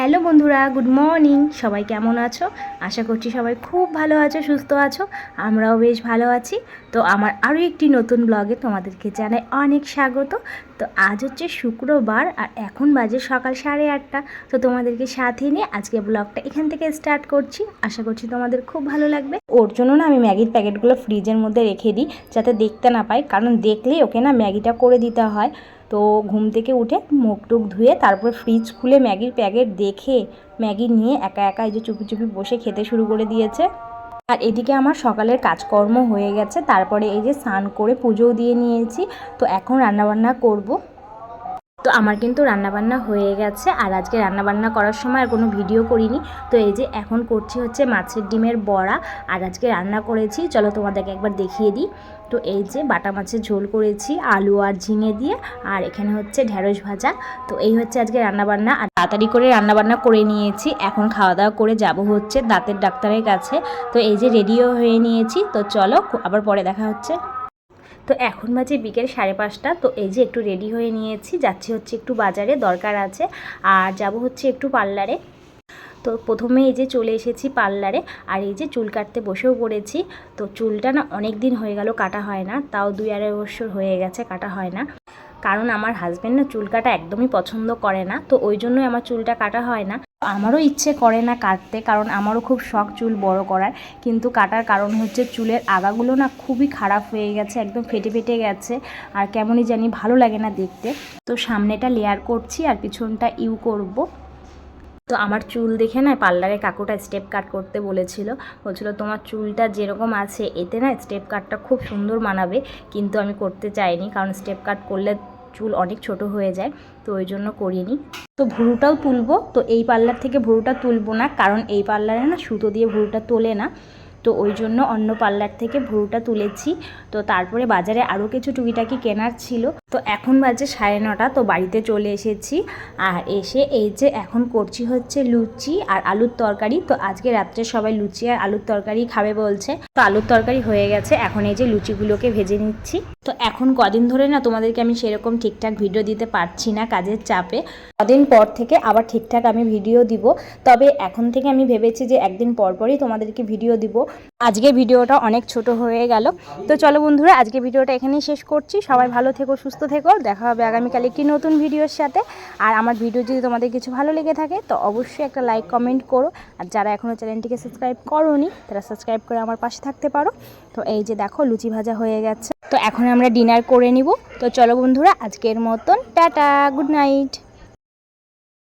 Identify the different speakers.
Speaker 1: Hello বন্ধুরা, good morning. সবাই কেমন আছো? আশা করছি সবাই খুব ভালো আছো, সুস্থ আছো। আমরাও বেশ ভালো আছি। তো আমার আরও একটি নতুন ব্লগে তোমাদেরকে জানাই অনেক স্বাগত। তো আজ হচ্ছে শুক্রবার আর এখন বাজে সকাল সাড়ে আটটা। তো তোমাদেরকে সাথে নিয়ে আজকে ব্লগটা এখান থেকে স্টার্ট করছি। আশা করছি তোমাদের খুব ভালো লাগবে। ওর জন্য না আমি ম্যাগির প্যাকেটগুলো ফ্রিজের মধ্যে রেখে দিই, যাতে দেখতে না পাই। কারণ দেখলেই ওকে না ম্যাগিটা করে দিতে হয়। তো ঘুম থেকে উঠে মুখ টুক ধুয়ে তারপর ফ্রিজ খুলে ম্যাগির প্যাকেট দেখে ম্যাগি নিয়ে একা একা এই যে চুপি চুপি বসে খেতে শুরু করে দিয়েছে। আর এদিকে আমার সকালের কাজকর্ম হয়ে গেছে, তারপরে এই যে স্নান করে পুজোও দিয়ে নিয়েছি, তো এখন রান্নাবান্না করব। তো আমার কিন্তু রান্নাবান্না হয়ে গেছে আর আজকে রান্নাবান্না করার সময় আর কোনো ভিডিও করিনি। তো এই যে এখন করছি হচ্ছে মাছের ডিমের বড়া আর আজকে রান্না করেছি। চলো তোমাদেরকে একবার দেখিয়ে দিই। তো এই যে বাটা মাছের ঝোল করেছি, আলু আর ঝিঙে দিয়ে আর এখানে হচ্ছে ঢ্যাঁড়স ভাজা। তো এই হচ্ছে আজকে রান্নাবান্না আর তাড়াতাড়ি করে রান্নাবান্না করে নিয়েছি। এখন খাওয়া দাওয়া করে যাব হচ্ছে দাঁতের ডাক্তারের কাছে। তো এই যে রেডিও হয়ে নিয়েছি। তো চলো আবার পরে দেখা হচ্ছে। তো এখন বাজে বিকেল সাড়ে পাঁচটা, তো এই যে একটু রেডি হয়ে নিয়েছি, যাচ্ছি হচ্ছে একটু বাজারে, দরকার আছে, আর যাব হচ্ছে একটু পার্লারে। তো প্রথমে এই যে চলে এসেছি পার্লারে, আর এই যে চুল কাটতে বসেও পড়েছি, তো চুলটা না অনেক দিন হয়ে গেল কাটা হয় না, তাও দুই আড়াই বছর হয়ে গেছে কাটা হয় না। কারণ আমার হাজব্যান্ড না চুল কাটা একদমই পছন্দ করে না, তো ওই জন্যই আমার চুলটা কাটা হয় না। আমারও ইচ্ছে করে না কাটতে, কারণ আমারও খুব শখ চুল বড় করার। কিন্তু কাটার কারণ হচ্ছে চুলের আগাগুলো না খুবই খারাপ হয়ে গেছে, একদম ফেটে ফেটে গেছে, আর কেমনই জানি ভালো লাগে না দেখতে। তো সামনেটা লেয়ার করছি আর পিছনটা ইউ করব। তো আমার চুল দেখে না পার্লারে কাকুটা স্টেপ কাট করতে বলেছিল। বলছিল, তোমার চুলটা যেরকম আছে, এতে না স্টেপ কাটটা খুব সুন্দর মানাবে। কিন্তু আমি করতে চাইনি, কারণ স্টেপ কাট করলে চুল অনেক ছোট হয়ে যায়, তো ওই জন্য করিয়ে নিই। তো ভুরুটাও তুলবো, তো এই পার্লার থেকে ভুরুটা তুলবো না, কারণ এই পার্লারে না সুতো দিয়ে ভুরুটা তোলে না। তো ওই জন্য অন্য পার্লার থেকে ভুরুটা তুলেছি, তো তারপরে বাজারে আরও কিছু টুকিটাকি কেনার ছিল তো এখন বাজে সাড়ে নটা, তো বাড়িতে চলে এসেছি। আর এসে এই যে এখন করছি হচ্ছে লুচি আর আলুর তরকারি। তো আজকে রাত্রে সবাই লুচি আর আলুর তরকারি খাবে বলছে। তো আলুর তরকারি হয়ে গেছে, এখন এই যে লুচিগুলোকে ভেজে নিচ্ছি। তো এখন কদিন ধরে না তোমাদেরকে আমি সেরকম ঠিকঠাক ভিডিও দিতে পারছি না কাজের চাপে। কদিন পর থেকে আবার ঠিকঠাক আমি ভিডিও দিব। তবে এখন থেকে আমি ভেবেছি যে একদিন পর পরই তোমাদেরকে ভিডিও দিব। আজকে ভিডিওটা অনেক ছোট হয়ে গেল। তো চলো বন্ধুরা, আজকে ভিডিওটা এখানেই শেষ করছি। সবাই ভালো থেকো সুস্থ থেকো, দেখা হবে আগামীকাল একটি নতুন ভিডিওর সাথে। আর আমার ভিডিও যদি তোমাদের কিছু ভালো লেগে থাকে, তো অবশ্যই একটা লাইক কমেন্ট করো। আর যারা এখনও চ্যানেলটিকে সাবস্ক্রাইব করোনি, তারা সাবস্ক্রাইব করে আমার পাশে থাকতে পারো। তো এই যে দেখো, লুচি ভাজা হয়ে গেছে। তো এখন আমরা ডিনার করে নিব। তো চলো বন্ধুরা, আজকের মতন টাটা গুড নাইট